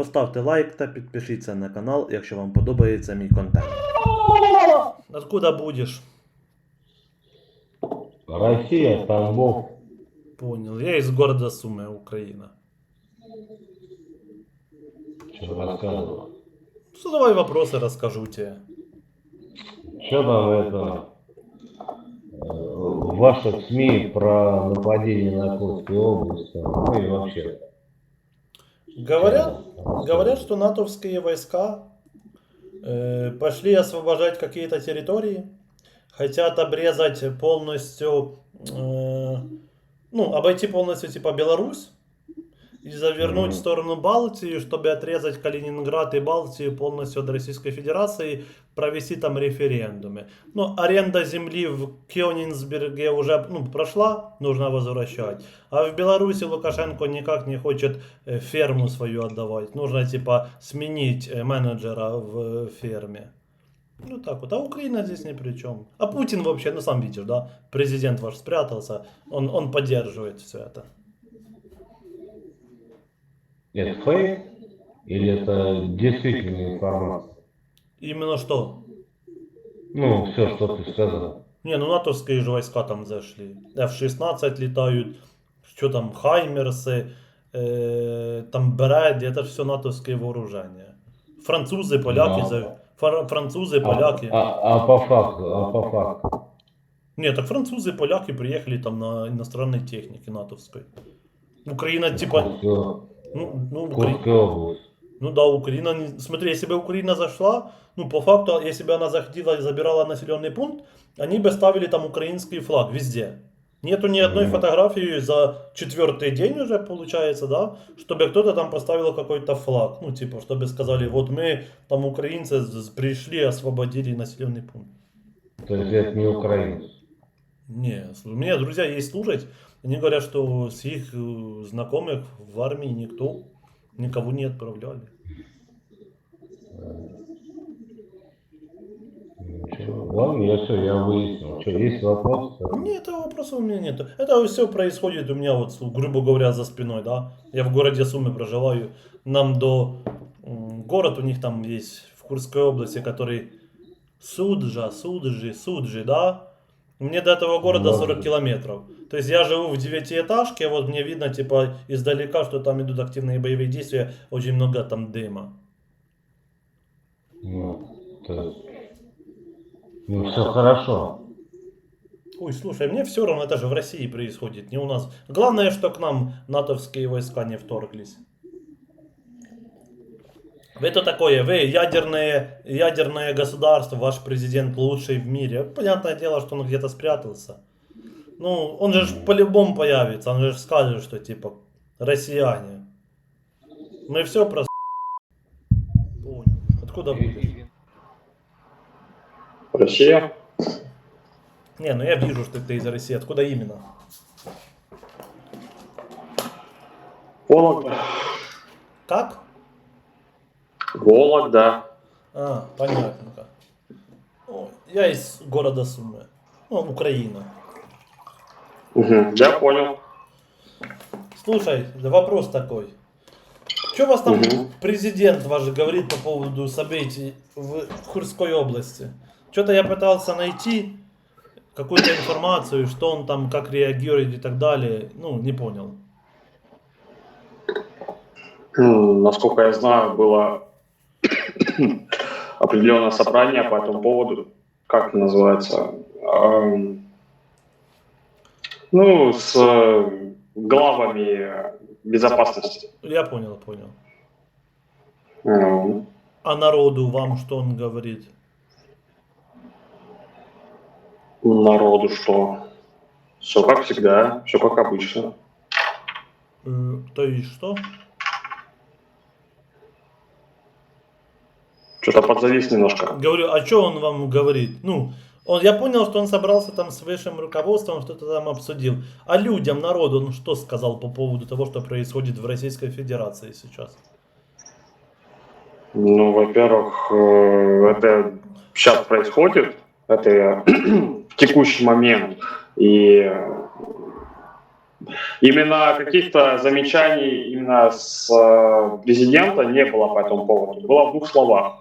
Поставте лайк та підпишіться на канал, якщо вам подобається мій контент. Откуда будеш? Россия, Тамбов. Понял. Я из города Сумы, Украина. Что рассказывал? Задавай вопросы, расскажу тебе. Что там это э, в ваших СМИ про нападение на Курскую область, там, ну и вообще. Говорят, говорят, что натовские войска э, пошли освобождать какие-то территории, хотят обрезать полностью, э, ну, обойти полностью типа Беларусь и завернуть Мгм. в сторону Балтии, чтобы отрезать Калининград и Балтию полностью от Российской Федерации, провести там референдумы. Но аренда земли в Кёнигсберге уже ну, прошла, нужно возвращать. А в Беларуси Лукашенко никак не хочет э, ферму свою отдавать. Нужно типа сменить э, менеджера в ферме. Ну так вот. А Украина здесь ни при чем. А Путин вообще, ну сам видишь, да, президент ваш спрятался, он, он поддерживает все это. Это фейк или это действительно информация? Именно что? Ну, все, что ты сказал. Не, ну натовские же войска там зашли. F-16 летают, что там, Хаймерсы, э, там Брэд, это все натовские вооружения. Французы, поляки, Да. за- фар- французы, А, поляки. а- а по факту, а по факту. Нет, так французы, поляки приехали там на иностранной технике натовской. Украина типа, Курская, ну, ну, область. ну да, Украина, не- смотри, если бы Украина зашла, ну по факту, если бы она заходила и забирала населенный пункт, они бы ставили там украинский флаг везде. Нету ни одной Мгм. фотографии за четвертый день уже получается, да, чтобы кто-то там поставил какой-то флаг, ну типа, чтобы сказали, вот мы там украинцы пришли, освободили населенный пункт. То есть это не украинцы. Не, у меня друзья есть служать, они говорят, что с их э, знакомых в армии никто никого не отправляли. Ладно, я все, я выяснил. Что, есть вопросы? Нет, этого вопроса у меня нет. Это все происходит у меня вот, грубо говоря, за спиной, да. Я в городе Сумы проживаю. Нам до город у них там есть в Курской области, который Суджа, Суджи, Суджи, да. Мне до этого города Да. 40 километров. То есть я живу в девятиэтажке, вот мне видно типа издалека, что там идут активные боевые действия, очень много там дыма. Ну, то ну все хорошо. Ой, слушай, мне все равно, это же в России происходит, не у нас. Главное, что к нам натовские войска не вторглись. Вы это такое, вы ядерное, ядерное государство, ваш президент лучший в мире. Понятное дело, что он где-то спрятался. Ну, он же ж по-любому появится, он же скажет, что типа россияне. Мы все про... Откуда будешь? Россия? Не, ну я вижу, что ты из России. Откуда именно? Вологда. Как? Вологда. А, понятненько. О, я из города Сумы. Ну, Украина. Угу, я понял. Слушай, да вопрос такой. Что вас там Мгм. президент ваш говорит по поводу событий в Курской области? Что-то я пытался найти какую-то информацию, что он там, как реагирует и так далее. Ну, не понял. М, Насколько я знаю, было определенное собрание по этому поводу. Как это называется? Ну, с э, главами безопасности. Я понял, понял. А народу вам что он говорит? Народу что? Все как всегда, все как обычно. Э, то есть что? Что-то подзавис немножко. Говорю, а что он вам говорит? Ну, он, я понял, что он собрался там с высшим руководством, что-то там обсудил. А людям, народу, он что сказал по поводу того, что происходит в Российской Федерации сейчас? Ну, во-первых, э, это сейчас происходит, это в текущий момент. И Именно каких-то замечаний именно с э, президента не было по этому поводу. Было в двух словах.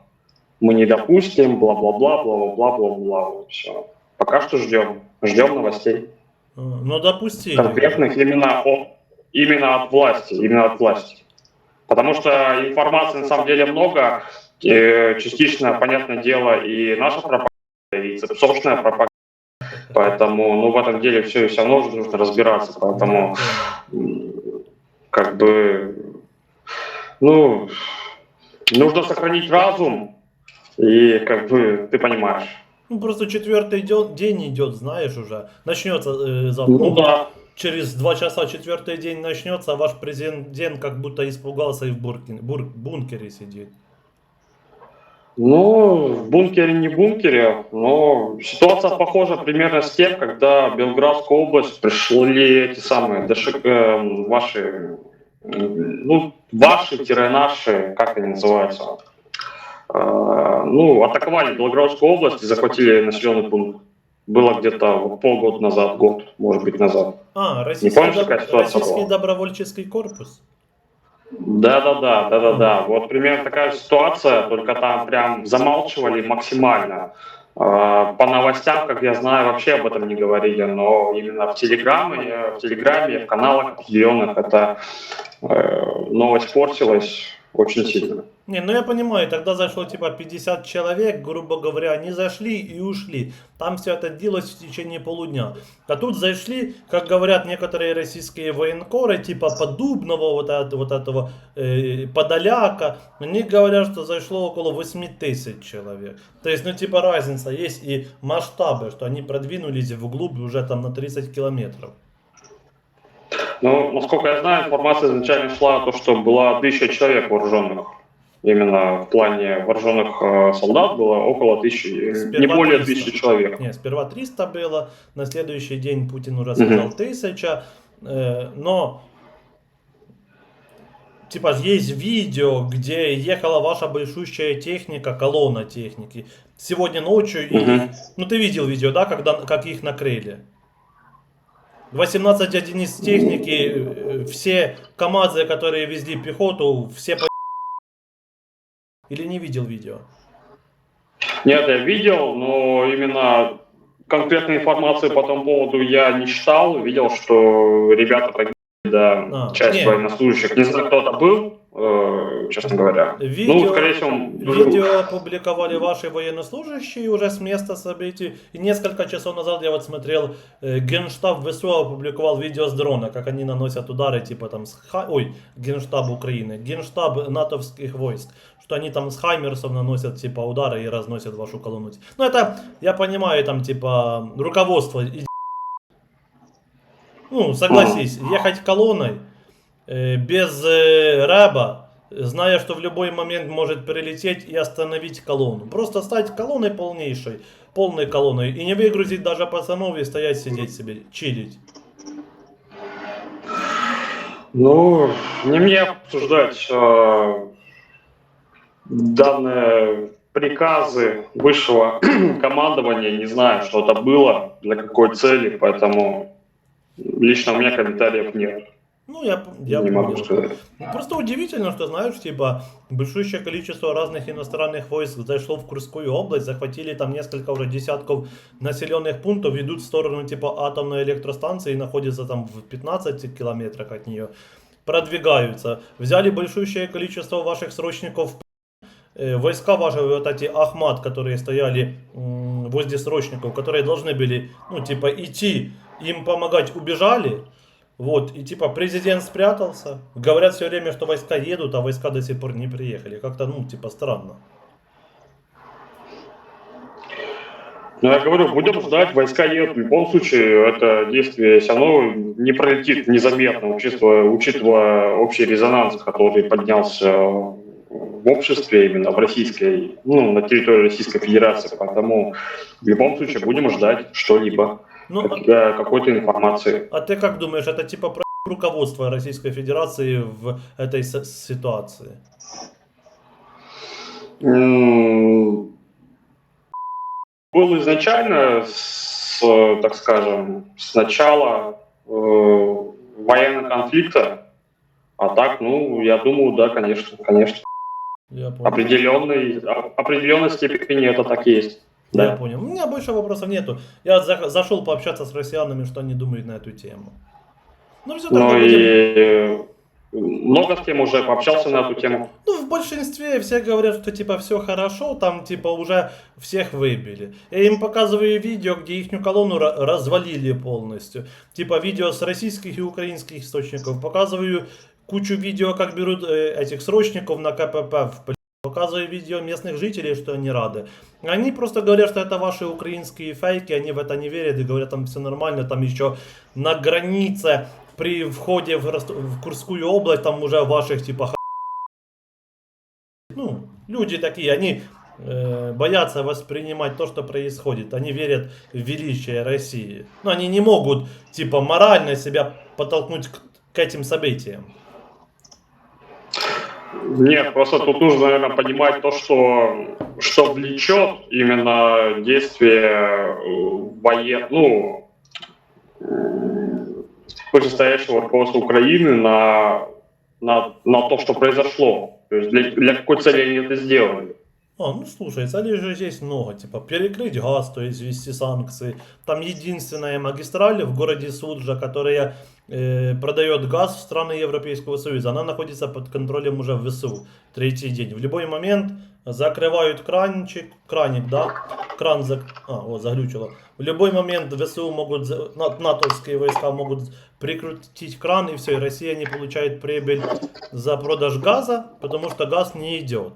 Мы не допустим, бла-бла-бла, бла-бла-бла, бла-бла. Все. Пока что ждем. Ждем новостей. А, Ну, допустили. конкретных именно, о, именно от власти, именно от власти. Потому что информации на самом деле много, э, частично, понятное дело, и наша пропаганда, и собственная пропаганда. Поэтому, ну, в этом деле все все равно нужно разбираться. Поэтому, как бы, ну, нужно сохранить разум, и, как бы, ты понимаешь. Ну, просто четвертый дё- день идет, знаешь уже. Начнется э, завтра. Ну да. Через два часа четвертый день начнется, а ваш президент как будто испугался и в буркин- бур- бункере сидит. Ну, в бункере не бункере, но ситуация похожа примерно с тем, когда в Белградскую область пришли эти самые ДШ, э, ваши, ну, ваши-наши, как они называются, ну, атаковали Белградскую область и захватили населенный пункт. Было где-то полгода назад, год, может быть, назад. А, российский, помнишь, доб- какая ситуация российский была? добровольческий корпус. Да-да-да, да-да-да. Вот примерно такая ситуация, только там прям замалчивали максимально. Э, По новостям, как я знаю, вообще об этом не говорили, но именно в Телеграме, в Телеграме, в каналах определенных эта э, новость портилась очень сильно. Не, ну я понимаю, тогда зашло типа 50 человек, грубо говоря, они зашли и ушли. Там все это делалось в течение полудня. А тут зашли, как говорят некоторые российские военкоры, типа Подубного, вот, это, вот этого э, Подоляка, они говорят, что зашло около 8 тысяч человек. То есть, ну типа разница есть и масштабы, что они продвинулись вглубь уже там на 30 километров. Но, насколько я знаю, информация изначально шла о том, что было тысяча человек вооруженных. Именно в плане вооруженных э, солдат было около тысячи, э, не Сперва более 300. тысячи человек. Не, сперва 300 было, на следующий день Путин уже сказал 1000, э, но типа есть видео, где ехала ваша большущая техника, колонна техники. Сегодня ночью, и, Мгм. ну ты видел видео, да, когда, как их накрыли? 18 единиц техники, э, все КАМАЗы, которые везли пехоту, все по... Или не видел видео? Нет, я видел, но именно конкретной информации по тому поводу я не читал. Видел, что ребята погибли, да, А, часть нет. военнослужащих. Не знаю, кто это был, честно говоря. Видео, Ну, скорее всего, видео опубликовали ваши военнослужащие уже с места событий. И несколько часов назад я вот смотрел, э, Генштаб ВСУ опубликовал видео с дрона, как они наносят удары, типа там с Ха... Ой, Генштаб Украины, Генштаб натовских войск, что они там с Хаймерсов наносят типа удары и разносят вашу колонну. Ну это, я понимаю, там типа руководство. и- Ну, согласись, ехать колонной э, без э, рэба, зная, что в любой момент может прилететь и остановить колонну. Просто стать колонной полнейшей, полной колонной, и не выгрузить даже пацанов и стоять, сидеть себе, чилить. Ну, не мне обсуждать э, данные приказы высшего командования, не знаю, что это было, для какой цели, поэтому лично у меня комментариев нет. Ну, я, я не могу сказать. Просто удивительно, что, знаешь, типа, большущее количество разных иностранных войск зашло в Курскую область, захватили там несколько уже десятков населенных пунктов, идут в сторону, типа, атомной электростанции, находятся там в 15 километрах от нее, продвигаются. Взяли большущее количество ваших срочников э, войска ваши, вот эти Ахмат, которые стояли возле срочников, которые должны были, ну, типа, идти, им помогать, убежали. Вот, и типа президент спрятался. Говорят все время, что войска едут, а войска до сих пор не приехали. Как-то, ну, типа, странно. Ну, я говорю, будем ждать, войска едут. В любом случае, это действие все равно не пролетит незаметно, учитывая, учитывая общий резонанс, который поднялся в обществе, именно в российской, ну, на территории Российской Федерации. Поэтому в любом случае будем ждать что-либо, Ну, э, какой-то информации. а ты как думаешь, это типа про руководство Российской Федерации в этой ситуации? М, Был изначально, с, так скажем, с начала э, военного конфликта. А так, ну, я думаю, да, конечно, конечно. Я понял. Определенной, определенной степени это так и есть. Я Да. понял. У меня больше вопросов нету. Я за- зашел пообщаться с россиянами, что они думают на эту тему. Ну, все Ну и э, много с кем уже пообщался на эту тему. Ну, в большинстве все говорят, что типа все хорошо, там типа уже всех выбили. Я им показываю видео, где их колонну ра- развалили полностью. Типа видео с российских и украинских источников. Показываю кучу видео, как берут э, этих срочников на КПП в Показываю видео местных жителей, что они рады. Они просто говорят, что это ваши украинские фейки, они в это не верят и говорят, там все нормально, там еще на границе при входе в, Рост- в Курскую область, там уже ваших типа х- ну, люди такие, они э, боятся воспринимать то, что происходит. Они верят в величие России. Но они не могут, типа, морально себя подтолкнуть к, к этим событиям. Нет, просто тут нужно, наверное, понимать то, что, что влечет именно действие воен... ну, э, вышестоящего руководства Украины на, на, на то, что произошло. То есть для, для какой цели они это сделали. А, ну слушай, целей же здесь много, типа перекрыть газ, то есть ввести санкции. Там единственная магистраль в городе Суджа, которая э, продает газ в страны Европейского Союза, она находится под контролем уже в ВСУ третий день. В любой момент закрывают кранчик, краник, да, кран зак... а, вот, заглючило. В любой момент ВСУ могут, натовские войска могут прикрутить кран и все, и Россия не получает прибыль за продаж газа, потому что газ не идет.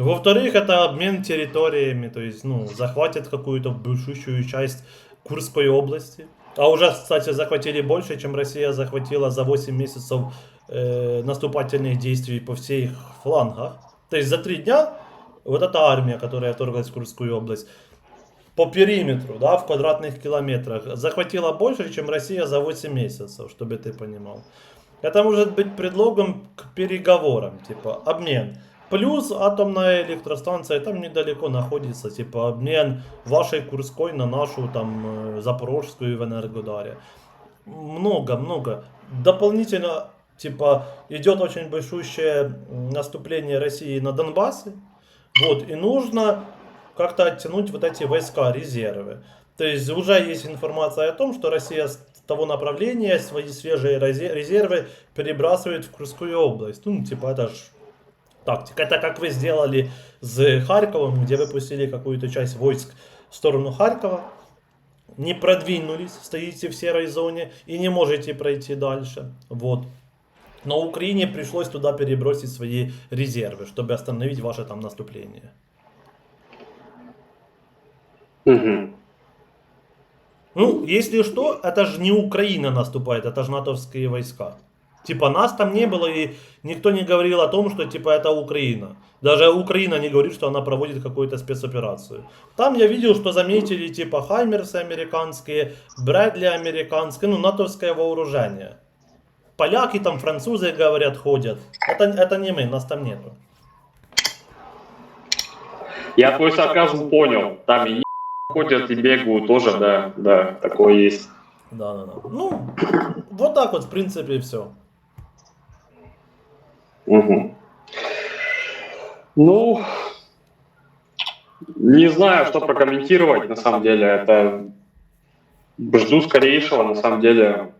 Во-вторых, это обмен территориями, то есть, ну, захватят какую-то большущую часть Курской области. А уже, кстати, захватили больше, чем Россия захватила за 8 месяцев э, наступательных действий по всех флангах. То есть за три дня вот эта армия, которая вторглась в Курскую область, по периметру, да, в квадратных километрах, захватила больше, чем Россия за 8 месяцев, чтобы ты понимал. Это может быть предлогом к переговорам, типа обмен. Плюс атомная электростанция там недалеко находится, типа обмен вашей Курской на нашу там э, Запорожскую в Энергодаре. Много, много. Дополнительно, типа, идет очень большущее наступление России на Донбассе. Вот, и нужно как-то оттянуть вот эти войска, резервы. То есть уже есть информация о том, что Россия с того направления свои свежие резе- резервы перебрасывает в Курскую область. Ну, типа, это ж тактика. Это как вы сделали с Харьковом, где выпустили какую-то часть войск в сторону Харькова, не продвинулись, стоите в серой зоне и не можете пройти дальше. Вот. Но Украине пришлось туда перебросить свои резервы, чтобы остановить ваше там наступление. Ну, если что, это же не Украина наступает, это же натовские войска. Типа нас там не было, и никто не говорил о том, что типа это Украина. Даже Украина не говорит, что она проводит какую-то спецоперацию. Там я видел, что заметили типа Хаймерсы американские, Брэдли американские, ну натовское вооружение. Поляки там, французы, говорят, ходят. Это, это не мы, нас там нету. Я твой сарказм понял. Там и ходят, и бегают тоже, да, да, такое есть. Да, да, да. Ну, вот так вот, в принципе, и все. Мгм. Ну, не знаю, что прокомментировать, на самом деле. Это жду скорейшего, на самом деле.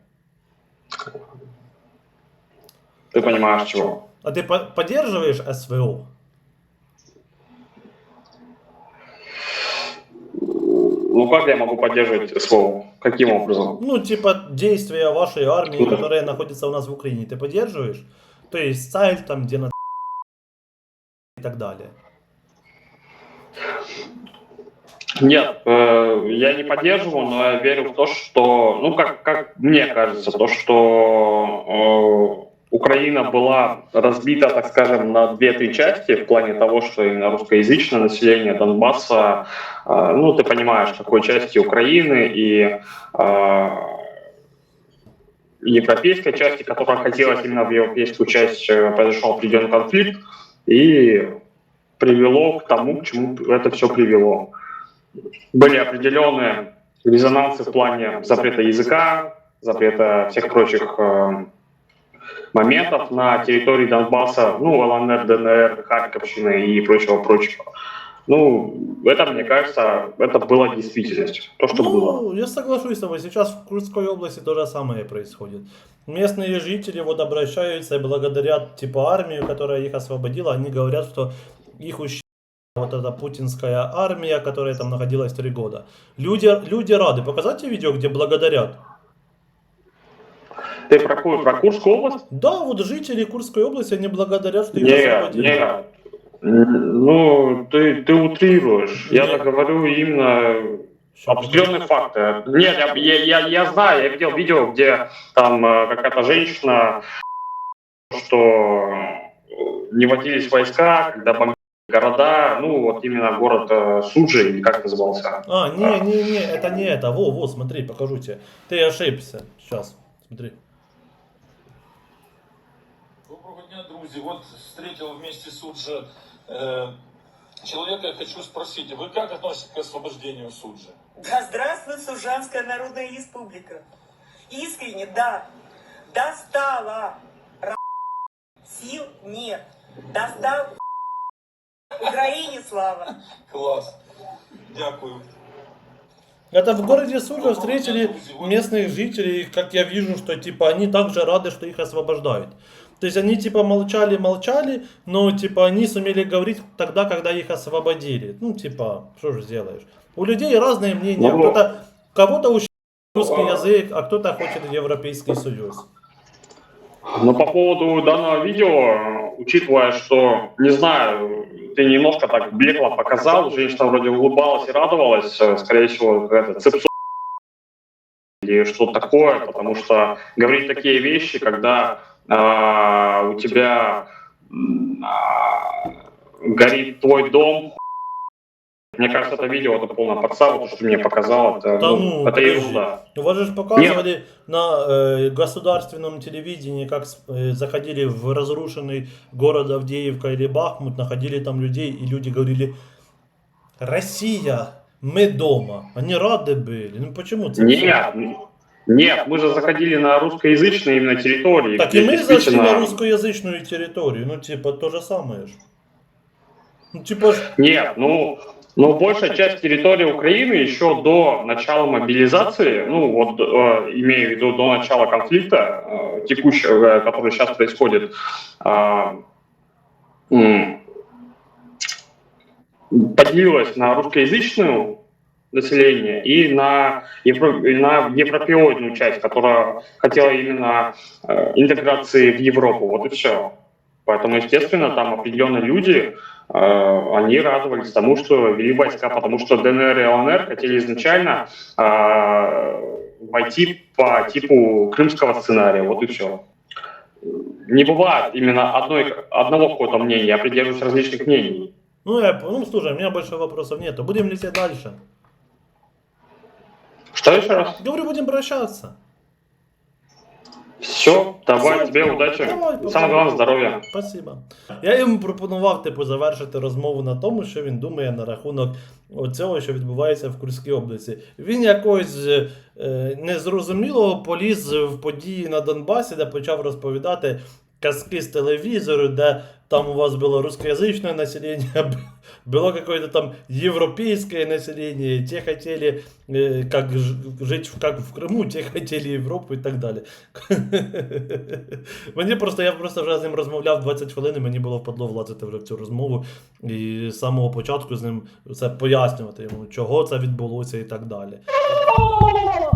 Ты понимаешь, чего. А ты по- поддерживаешь СВО? Ну, как я могу поддерживать СВО? Каким образом? Ну, типа, действия вашей армии, которая находится у нас в Украине, ты поддерживаешь? То есть, цель там, где на и так далее. Нет, э, я не поддерживаю, но я верю в то, что, ну, как, как мне кажется, то, что э, Украина была разбита, так скажем, на две-три части в плане того, что именно русскоязычное население Донбасса, э, ну, ты понимаешь, какой части Украины и э, европейской части, которая хотелось именно в европейскую часть, э, произошел определенный конфликт и привело к тому, к чему это все привело были определенные резонансы в плане запрета языка, запрета всех прочих э, моментов на территории Донбасса, ну, ЛНР, ДНР, Харьковщины и прочего-прочего. Ну, это, мне кажется, это было действительностью. То, что было. Ну, я соглашусь с тобой. Сейчас в Курской области то же самое происходит. Местные жители вот обращаются и благодарят типа армию, которая их освободила. Они говорят, что их ущерб вот эта путинская армия, которая там находилась три года. Люди, люди рады. Показать видео, где благодарят? Ты про, про Курскую область? Да, вот жители Курской области, они благодарят, что их Не, освободили. не. Ну, ты, ты утрируешь. Я так говорю именно определенные факты. Нет, я, я, я, я знаю, я видел видео, где там э, какая-то женщина, что не водились войска, когда бомбили города, ну вот именно город э, Суджи, или как назывался. А, не, не, не, это не это. Во, во, смотри, покажу тебе. Ты ошибся. Сейчас, смотри. Доброго дня, друзі. Вот встретил вместе Суджа э, человека. Я хочу спросить, вы как относитесь к освобождению Суджи? Да здравствует Сужанская Народная Республика. Искренне, да. Достала. Сил нет. Достал. Украине слава. Класс. Дякую. Это в городе Суджа встретили местных жителей, как я вижу, что типа они также рады, что их освобождают. То есть они типа молчали, молчали, но типа они сумели говорить тогда, когда их освободили. Ну типа, что же сделаешь? У людей разные мнения. Ну, Кто-то, кого-то ущ... русский язык, а кто-то хочет Европейский Союз. Но по поводу данного видео, учитывая, что, не знаю, ты немножко так бегло показал, женщина вроде улыбалась и радовалась, э, скорее всего, это цепсо или что-то такое, потому что говорить такие вещи, когда а, у тебя а, горит твой дом, мне кажется, это видео, это полная подстава, то, что ты мне показал, это, Да ну, ну, это ерунда. У вас же показывали на э, государственном телевидении, как э, заходили в разрушенный город Авдеевка или Бахмут, находили там людей, и люди говорили, Россия, мы дома. Они рады были. Ну почему? Нет, нет, мы же заходили на русскоязычные именно территории. Так и мы зашли на русскоязычную территорию. Ну, типа, то же самое же. Ну, типа, Нет, ну, но большая часть территории Украины еще до начала мобилизации, ну вот э, имею в виду до начала конфликта э, текущего, э, который сейчас происходит, э, м, поделилась на русскоязычную население и на, евро- и на европеоидную часть, которая хотела именно э, интеграции в Европу. Вот и все. Поэтому, естественно, там определенные люди, э, они радовались тому, что вели войска, потому что ДНР и ЛНР хотели изначально э, войти по типу крымского сценария. Вот и все. Не бывает именно одной, одного какого-то мнения, я придерживаюсь различных мнений. ну, я, ну, слушай, у меня больше вопросов нету. Будем лететь дальше. Что еще раз? Говорю, будем прощаться. Все, давай удачи. давай. Самое главное здоров'я. Спасибо. Я йому пропонував типу завершити розмову на тому, що він думає на рахунок цього, що відбувається в Курській області. Він якось е, незрозуміло поліз в події на Донбасі, де почав розповідати казки з телевізору, де там у вас было русскоязычное население, было какое-то там европейское население, те хотели э, как ж- жить в, как в Криму, те хотели Європу і так далі. Мені просто, я просто вже з ним розмовляв 20 хвилин, і мені було впадло влазити вже в цю розмову. І з самого початку з ним це пояснювати йому, чого це відбулося і так далі.